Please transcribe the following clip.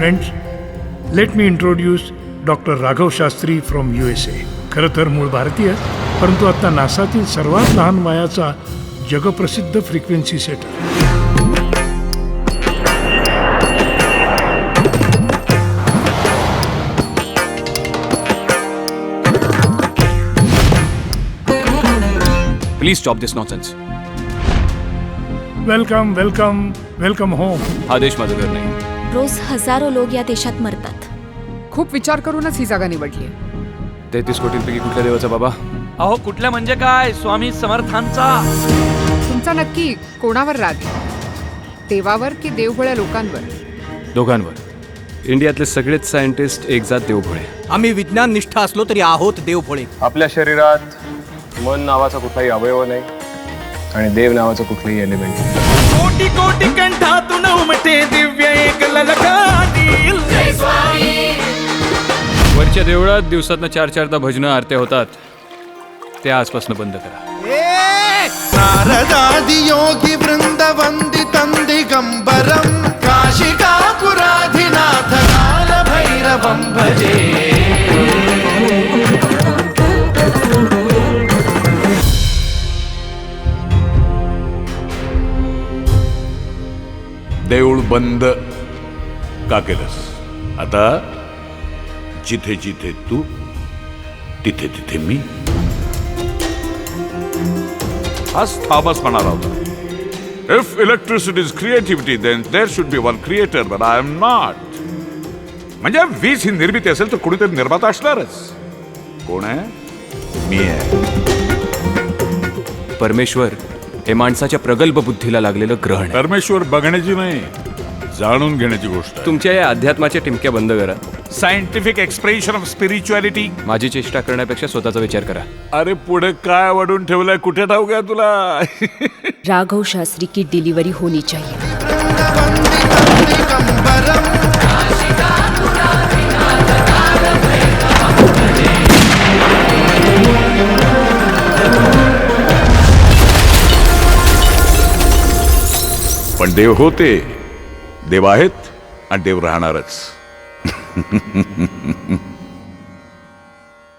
Friends let me introduce doctor Raghav Shastri from U S A खरं तर मूळ भारतीय परंतु आता नासातील सर्वात लहान वयाचा जगप्रसिद्ध frequency setter please stop this nonsense welcome welcome welcome home हा देश माझं घर नाही. रोज हजारो लोक या देशात मरतात. खूप विचार करूनच ही जागा निवडली आहे. तेहतीस कोटींपैकी कुठल्या देवाचा बाबा? अहो कुठल्या म्हणजे काय? स्वामी समर्थांचा. तुमचा नक्की कोणावर राग आहे? देवावर की देवभोळ्या लोकांवर? दोघांवर. इंडियातले सगळेच सायंटिस्ट एक जात देवभोळे. आम्ही विज्ञान निष्ठ असलो तरी आहोत देवभोळे. आपल्या शरीरात मन नावाचा कुठलाही अवयव नाही आणि देव नावाचं कुठलंही एलिमेंट नाही. कोटी कोटी कंठातून वरच्या देवळात दिवसातनं चार चारदा भजनं आरत्या होतात. ते आजपासून बंद करा. नारदादि योगी वृंद वन्दितं दिगम्बरं काशिकापुराधिनाथ कालभैरवं भजे। देऊळ बंद का केलंस? आता जिथे जिथे तू तिथे तिथे मी. हाच थामसपणा होता. If electricity is creativity then there should be one creator but I am not म्हणजे वीज ही निर्मिती असेल तर कोणीतरी निर्माता असणारच. कोण आहे? मी आहे. परमेश्वर हे माणसाच्या प्रगल्भ बुद्धीला लागलेलं ग्रहण आहे. परमेश्वर बघण्याची नाही. जाणून घेण्याची गोष्ट आहे. तुमच्या या अध्यात्माच्या टिमक्या बंद करा. सायंटिफिक एक्सप्रेशन ऑफ स्पिरिच्युअलिटी माझी चेष्टा करण्यापेक्षा स्वतःचा विचार करा. अरे पुढे काय वाढून ठेवलंय? कुठे ठाऊ घ्या तुला? राघव शास्त्री की डिलीवरी होनी चाहिए. पण देव होते. देव आहेत आणि देव राहणारच.